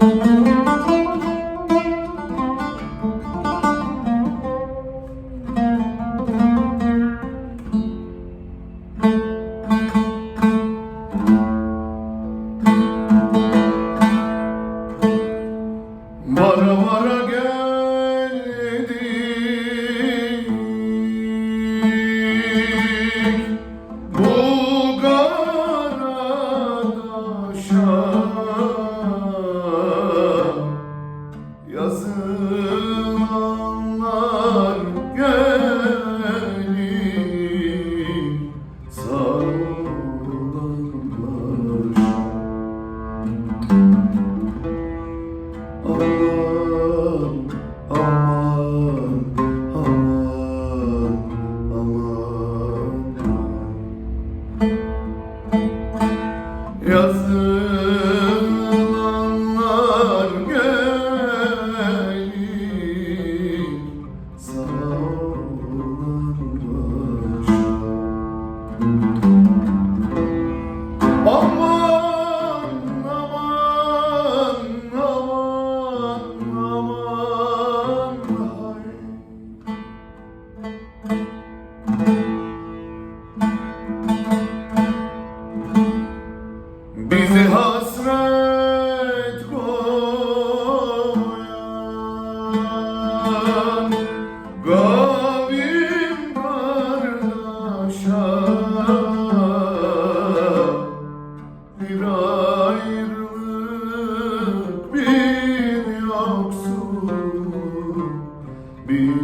Vara vara gel Yazın ayrılık bir yoksul bir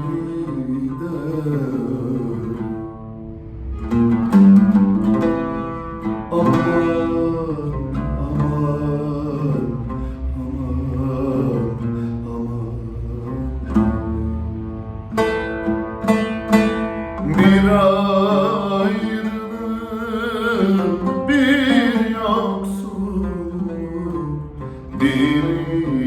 de mm